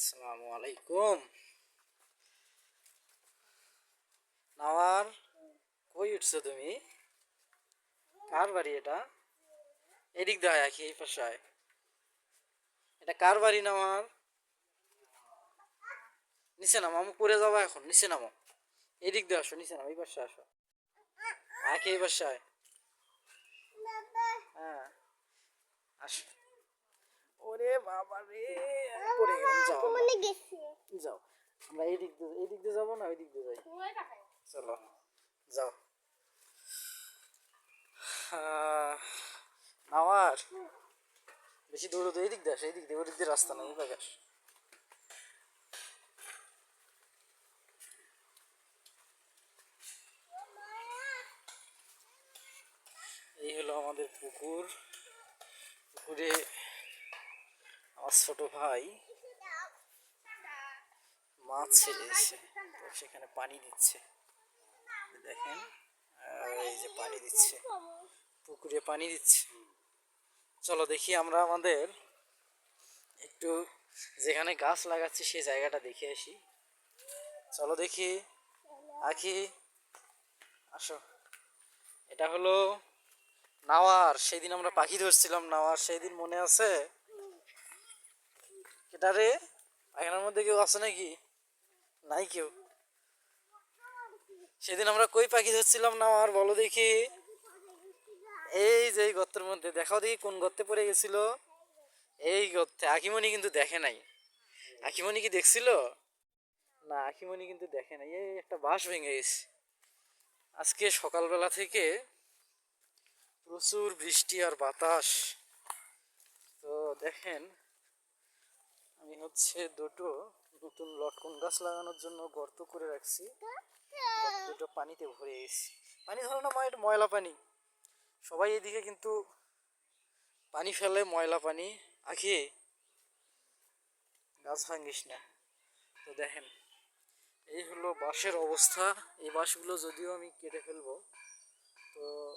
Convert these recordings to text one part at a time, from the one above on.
আসসালামু আলাইকুম নাওয়ার কই উঠছো তুমি? কার বাড়ি এটা? এদিক দেয় আখি, এই পাশায় এটা কার বাড়ি নামার? নিচে নামো, আমি পড়ে যাব এখন, নিচে নামো। এদিক দিয়ে আসো, নিচে নামো, এই পাশে আসো। আখি, এই পাশায় হ্যাঁ আসো। ওরে বাবা রে পড়ে গেলাম যাও মনে গেছে। যাও আমরা এই দিক দিয়ে এই দিক দিয়ে যাব না ওই দিক দিয়ে যাই। চলো যাও। নাওয়ার? বেশি দৌড়ো তো এই দিক দিয়ে আসো এই দিক দিয়ে ওই দিক দিয়ে রাস্তা নেই আস। এই হলো আমাদের পুকুর। পুকুরে ছোট ভাই মাছ ছেড়েছে তো সেখানে পানি দিচ্ছে। দেখেন এই যে পানি দিচ্ছে। পুকুরে পানি দিচ্ছে। চলো দেখি আমরা আমাদের একটু যেখানে গাছ লাগাচ্ছি সেই জায়গাটা দেখে আসি। চলো দেখি। আখি, আসো। এটা হলো নাওয়ার। সেই দিন আমরা পাখি ধরছিলাম নাওয়ার। সেই দিন মনে আছে? এটা রে এখানের মধ্যে কেউ আছে নাকি? নাই কেউ। সেদিন আমরা কই পাখি ধরছিলাম না আর বলো দেখি। এই যে এই গর্তের মধ্যে, দেখাও দেখি কোন গর্তে পড়ে গেছিল। এই গর্তে আকিমণি কিন্তু দেখে নাই। আকিমণি কি দেখছিল? না আকিমণি কিন্তু দেখে নাই। এই একটা বাঁশ ভেঙে গেছে। আজকে সকালবেলা থেকে প্রচুর বৃষ্টি আর বাতাস। তো দেখেন আমি হচ্ছে দুটো নতুন লটকন গাছ লাগানোর জন্য গর্ত করে রাখছি। দুটো পানিতে ভরে গেছি। পানি ধরো না ময়- ময়লা পানি। সবাই এদিকে কিন্তু পানি ফেলে, ময়লা পানি। আখি, গাছ ভাঙ্গিস না। তো দেখেন, এই হলো বাঁশের অবস্থা। এই বাঁশগুলো যদিও আমি কেটে ফেলব, তো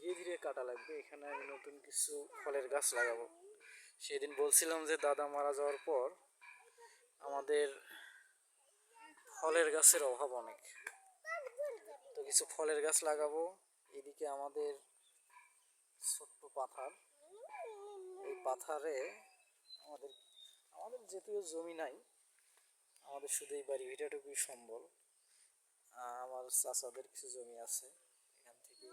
ধীরে ধীরে কাটা লাগবে। এখানে আমি নতুন কিছু ফলের গাছ লাগাবো। সেদিন বলছিলাম যে দাদা মারা যাওয়ার পর আমাদের ফলের গাছের অভাব অনেক। তো কিছু ফলের গাছ লাগাবো, এদিকে আমাদের ছোট্ট পাথার। এই পাথারে আমাদের আমাদের যেহেতু জমি নাই, আমাদের শুধু এই বাড়ি ভিটাটুকুই সম্বল। আমার চাচাদের কিছু জমি আছে, এখান থেকে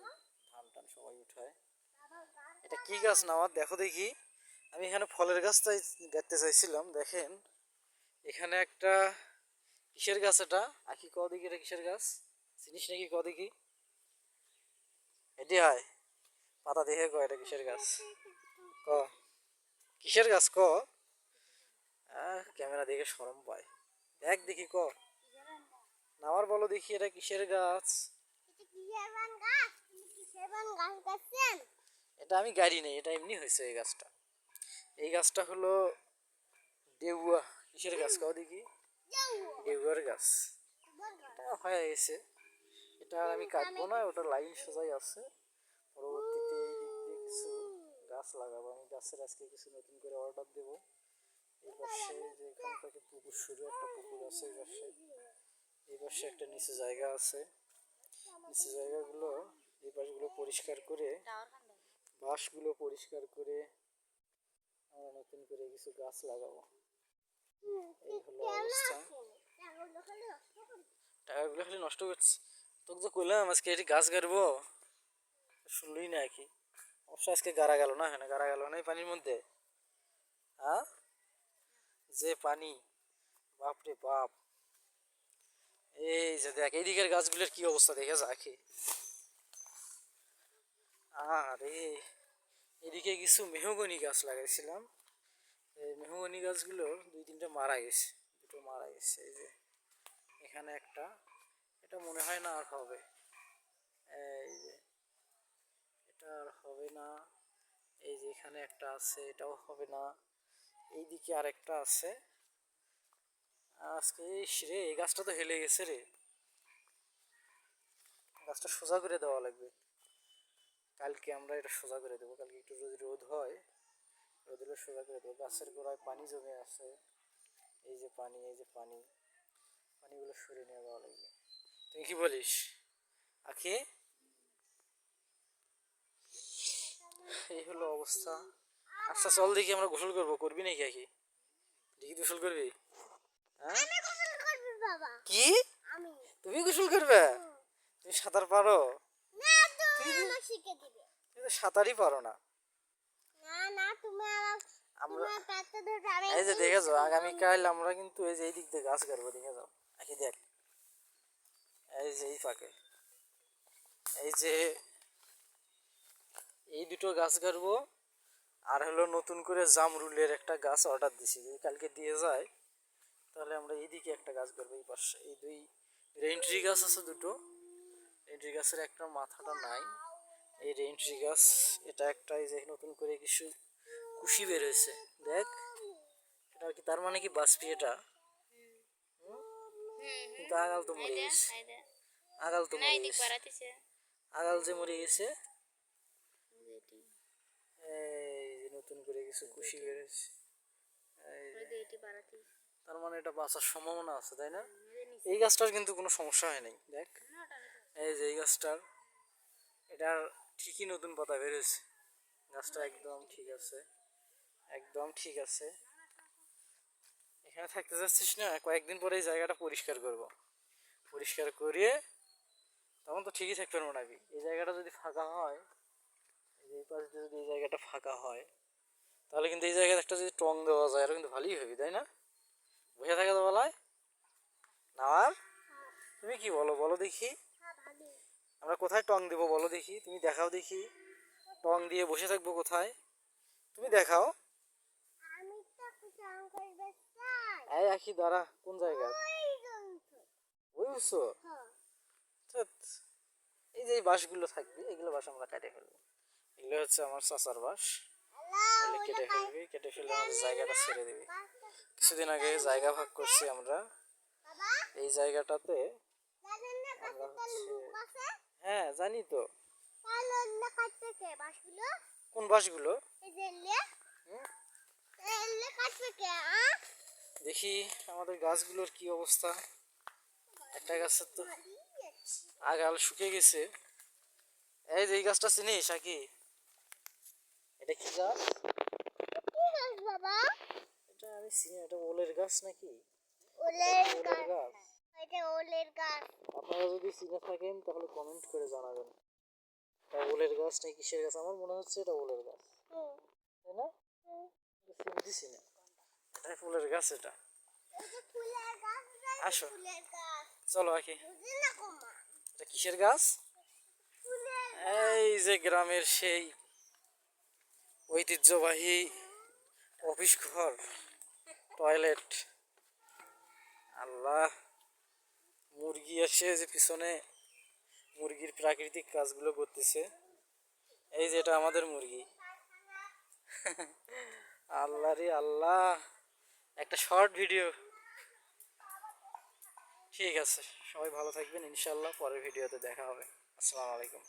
ধান টান সবাই উঠায়। এটা কি গাছ না? আমার দেখো দেখি। আমি এখানে ফলের গাছ চাই গাঁততে চাইছিলাম দেখেন। এখানে একটা কিসের গাছ এটা? আখি ক দেখি এটা কিসের গাছ? চিনিস নাকি ক দেখি? এটি হয়। পাতা দেখে ক এটা কিসের গাছ? ক। কিসের গাছ ক? ক্যামেরা দেখে সরম পায়। দেখ দেখি ক। নামার বলো দেখি এটা কিসের গাছ? এটা আমি গাড়ি নেই এটা এমনি হয়েছে এই গাছটা। এই গাছটা হলো ডেউয়া। কিসের গাছ কাও দেখি? ডেউয়ার গাছ। এটা হয়ে গেছে। এটা আর আমি কাটবো না, ওটা লাইন সোজাই আছে। পরবর্তীতে এই দিক দিয়ে কিছু গাছ লাগাবো। আমি গাছের আজকে কিছু নতুন করে অর্ডার দেবো। এই পাশে যে এখান থেকে পুকুর শুরু, একটা পুকুর আছে এই পাশে। এই পাশে একটা নিচু জায়গা আছে। নিচু জায়গাগুলো এই পাশগুলো পরিষ্কার করে, বাঁশগুলো পরিষ্কার করে আমরা নতুন করে কিছু গাছ লাগাবো। এই হলো অবস্থা। টাকাগুলো খালি নষ্ট করছি। তোকে যে কইলাম আজকে এটি গাছ গাড়বো। শুনলই না কি? অবশ্য আজকে গাড়া গেল না এখানে গাড়া গেল না এই পানির মধ্যে। হ্যাঁ যে পানি বাপরে বাপ। এই যে দেখ এই দিকের গাছগুলোর কি অবস্থা দেখে যা কি। আরে। এদিকে কিছু মেহগনি গাছ লাগাইছিলাম। এই মেহগনি গাছগুলোর দুই তিনটা মারা গেছে, দুটো মারা গেছে। এই যে এখানে একটা, এটা মনে হয় না আর হবে। এই যে এটা আর হবে না। এই যে এখানে একটা আছে, এটাও হবে না। এইদিকে আর একটা আছে। আজকে রে, এই গাছটা তো হেলে গেছে রে। গাছটা সোজা করে দেওয়া লাগবে। কালকে আমরা এটা সোজা করে দেবো। কালকে একটু যদি রোদ হয় রোদ হলে সোজা করে দেবো। গাছের গোড়ায় পানি জমে আছে। এই যে পানি এই যে পানি পানিগুলো সরিয়ে নিয়ে যাওয়া লাগবে। তুই কি বলিস? আখি? এই হলো অবস্থা। আচ্ছা চল দেখি আমরা গোসল করব। করবি নাকি আখি? দেখি গোসল করবি? হ্যাঁ? কি? আমি। তুমি গোসল করবে? তুমি সাঁতার পারো? তুমি শিখে দিবে। তুমি সাঁতারই পারো না। তুমি আমরা এই যে দেখেছ আগামীকাল আমরা কিন্তু এই যে এই দিক দিয়ে গাছ কাটবো দেখে যাও। দেখ। এই যে এই ফাঁকে। এই যে এই দুটো গাছ কাটবো আর হলো নতুন করে জামরুলের একটা গাছ অর্ডার দিছি। যদি কালকে দিয়ে যায় তাহলে আমরা এইদিকে একটা গাছ করব এই পাশে। এই দুই রেন্ট্রি গাছ আছে দুটো। রেন্ট্রি গাছের একটা মাথাটা নাই। এই রেন্ট্রি গাছ এটা একটা এই যে নতুন করে কিছু কুশি বের হয়েছে দেখ এটা কি তার মানে কি বাসপি এটা? কিন্তু আগাল তো মরে গেছে। আগাল তো মরে গেছে। আগাল যে মরে গেছে এই যে নতুন করে কিছু কুশি বেরোচ্ছে এই যে। তার মানে এটা বাঁচার সম্ভাবনা আছে তাই না? এই গাছটার কিন্তু কোনো সমস্যা হয় নাই। দেখ। এই যে এই গাছটার এটার ঠিকই নতুন পাতা বেরোচ্ছে গাছটা একদম ঠিক আছে, একদম ঠিক আছে। এখানে থাকতে যাচ্ছিস না? কয়েকদিন পরে এই জায়গাটা পরিষ্কার করব। পরিষ্কার করিয়ে তখন তো ঠিকই থাকতে পারব নাকি এই জায়গাটা যদি ফাঁকা হয়, এই পাশ যদি এই জায়গাটা ফাঁকা হয়, তাহলে কিন্তু এই জায়গায় একটা যদি টং দেওয়া যায় আরও কিন্তু ভালোই হবে, তাই না? বসে থাকে তো বলায় না আর তুমি কি বলো? বলো দেখি। আমরা কোথায় টং দেবো বলো দেখি তুমি দেখাও দেখি। টং দিয়ে বসে থাকব কোথায়? তুমি দেখাও। এই আখি দাঁড়া কোন জায়গা? ওই বুঝছ হ্যাঁ। এই যে এই বাঁশগুলো থাকবে এগুলো বাঁশ আমরা কেটে ফেলব। এগুলো হচ্ছে আমার চাচার বাঁশ। কেটে ফেলবি কেটে ফেলে আমাদের জায়গাটা ছেড়ে দিবি। কিছুদিন আগে জায়গা ভাগ করছি আমরা। এই জায়গাটাতে আছে? হ্যাঁ জানি তো। বাসগুলো? কোন আ? দেখি আমাদের গাছগুলোর কি অবস্থা। একটা গাছের তো আগাল শুকে গেছে। এই যে এই গাছটা চিনিস আকি এটা কি গাছ? বাবা? এটা আমি চিনি এটা ওলের গাছ নাকি? ওলের গাছ। এটা ওলের গাছ। আপনারা যদি চিনে থাকেন তাহলে কমেন্ট করে জানাবেন। ওলের গাছ নাকি কিসের গাছ? আমার মনে হচ্ছে এটা ওলের গাছ। হুম, তাই না? হুম। এটা না এটা ফুলের গাছ এটা। আসো। চলো আকি। না এটা কিসের গাছ? এই যে গ্রামের সেই ঐতিহ্যবাহী অফিস ঘর টয়লেট। আল্লাহ। মুরগি এসে যে পিছনে মুরগির প্রাকৃতিক কাজগুলো করতেছে। এই যে এটা আমাদের মুরগি। আল্লাহ রে আল্লাহ। একটা শর্ট ভিডিও। ঠিক আছে, সবাই ভালো থাকবেন ইনশাল্লাহ পরের ভিডিওতে দেখা হবে। আসসালামু আলাইকুম।